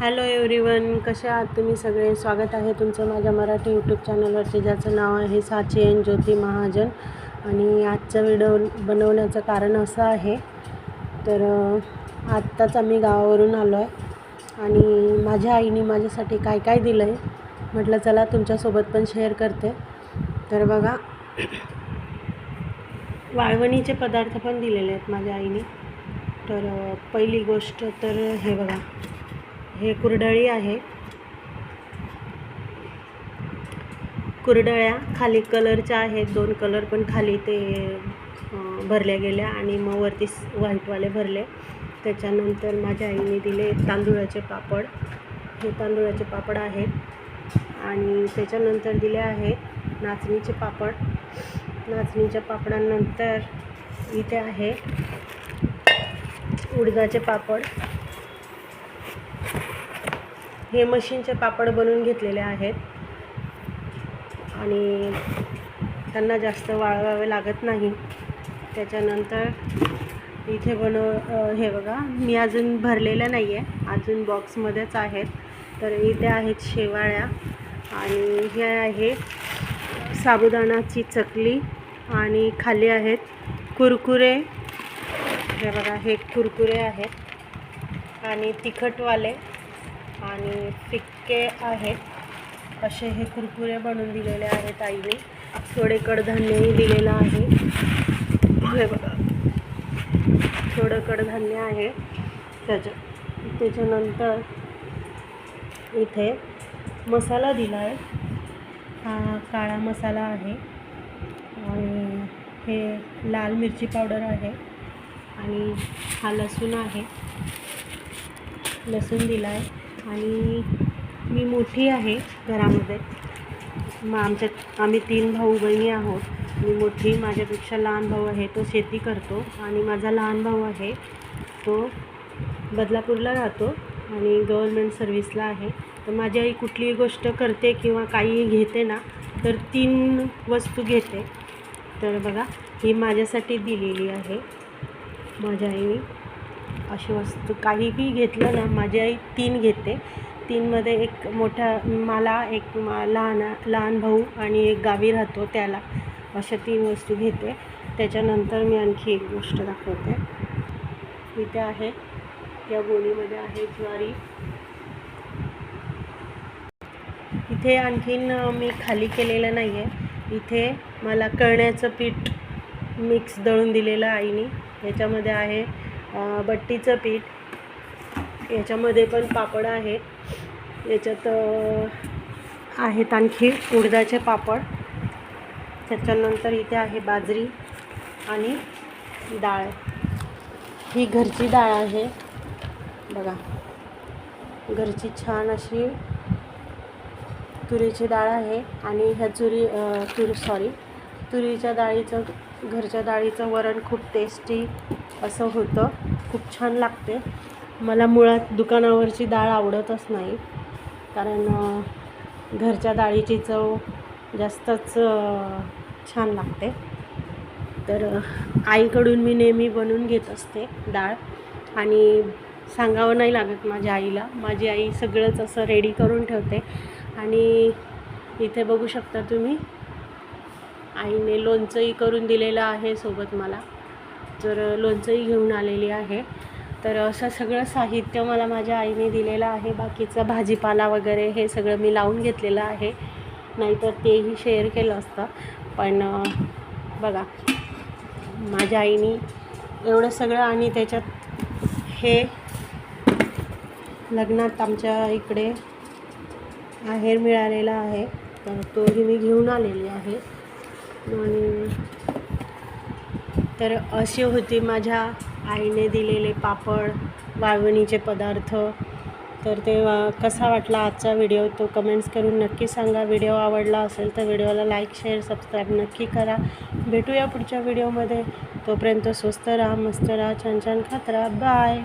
Hello everyone कसे आहात तुम्ही सगळे? स्वागत आहे तुमचं माझ्या मराठी यूट्यूब चॅनलवरचे ज्याचं नाव आहे साची एन ज्योती महाजन. आणि आजचा व्हिडिओ बनवण्याचं कारण असं आहे तर आत्ताच आम्ही गावावरून आलो आहे आणि माझ्या आईने माझ्यासाठी काय काय दिलं आहे म्हटलं चला तुमच्यासोबत पण शेअर करते. तर बघा वाळवणीचे पदार्थ पण दिलेले आहेत माझ्या आईने. तर पहिली गोष्ट तर हे बघा. हे कुरडळी आहे. कुरडळ्या खाली कलरच्या आहेत. दोन कलर पण खाली ते भरल्या गेल्या आणि मग वरती व्हाईटवाले भरले. त्याच्यानंतर माझ्या आईने दिले तांदुळाचे पापड. हे तांदुळाचे पापड आहेत. आणि त्याच्यानंतर दिले आहेत नाचणीचे पापड. नाचणीच्या पापडानंतर इथे आहे उडदाचे पापड. हे मशीनचे पापड बनवून घेतलेले आहेत. आणि त्यांना जास्त वाळवावे लागत नाही. त्याच्यानंतर इथे बनव हे बघा मी अजून भरलेलं नाही आहे अजून बॉक्समध्येच आहेत. तर इथे आहेत शेवाळ्या आणि हे आहे साबुदाणाची चकली आणि खाली आहेत कुरकुरे. हे बघा हे कुरकुरे आहेत. आणि तिखटवाले. आणि फिक्के आहेत. असे हे कुरकुरे बनवून दिलेले आहेत आईने. थोडे कडधान्यही दिलेलं आहे. हे बघा. थोडं कडधान्य आहे. त्याच्या त्याच्यानंतर इथे मसाला दिला आहे हा काळा मसाला आहे. आणि हे लाल मिरची पावडर आहे. आणि हा लसूण आहे. लसूण दिला आहे आणि मी मोठी आहे घरामध्ये. मग आमच्यात आम्ही तीन भाऊ बहिणी आहोत. मी मोठी माझ्यापेक्षा लहान भाऊ आहे तो शेती करतो. आणि माझा लहान भाऊ आहे तो बदलापूरला राहतो आणि गव्हर्मेंट सर्व्हिसला आहे. तर माझी आई कुठलीही गोष्ट करते किंवा काहीही घेते ना तर तीन वस्तू घेते. तर बघा ही माझ्यासाठी दिलेली आहे. माझ्या आईने अशी वस्तू काहीही घेतलं ना माझी आई तीन घेते. तीनमध्ये एक मोठा मला एक मा- लहान लहान भाऊ आणि एक गावी राहतो त्याला. अशा तीन वस्तू घेते. त्याच्यानंतर मी आणखी एक गोष्ट दाखवते. इथे आहे. या गोणीमध्ये आहे ज्वारी. इथे आणखीन मी खाली केलेलं नाही आहे इथे मला कळण्याचं पीठ मिक्स दळून दिलेलं आईने. याच्यामध्ये आहे बट्टीचं पीठ. याच्यामध्ये पण पापड आहेत. याच्यात आहेत आणखी उडदाचे पापड. त्याच्यानंतर इथे आहे बाजरी आणि डाळ. ही घरची डाळ आहे. बघा. घरची छान अशी तुरीची डाळ आहे आणि ह्या तुरी तुर सॉरी तुरीच्या डाळीचं घरच्या डाळीचं वरण खूप टेस्टी असं होतं. खूप छान लागते. मला मुळात दुकानावरची डाळ आवडतच नाही. कारण घरच्या डाळीची चव जास्तच छान लागते. तर आईकडून मी नेहमी बनवून घेत असते डाळ. आणि सांगावं नाही लागत माझ्या आईला. माझी आई सगळंच असं रेडी करून ठेवते. आणि इथे बघू शकता तुम्ही आईने लोणचंही करून दिलेलं आहे सोबत मला. तर लोणचंही घेऊन आलेली आहे. तर असं सगळं साहित्य मला माझ्या आईने दिलेलं आहे. बाकीचं भाजीपाला वगैरे हे सगळं मी लावून घेतलेलं आहे. नाहीतर तेही शेअर केलं असतं. पण बघा माझ्या आईने एवढं सगळं आणि त्याच्यात हे लग्नात आमच्या इकडे आहेर मिळालेला आहे. तर तोही मी घेऊन आलेली आहे. आणि तर असे होते माझ्या आईने दिलेले पापड वाळवणीचे पदार्थ. तर ते कसा वाटला आजचा व्हिडिओ? तो कमेंट्स करून नक्की सांगा. व्हिडिओ आवडला असेल तर व्हिडिओला लाईक शेअर सबस्क्राईब नक्की करा. भेटूया पुढच्या व्हिडिओमध्ये. तोपर्यंत स्वस्त राहा मस्त राहा छान छान खात राहा. बाय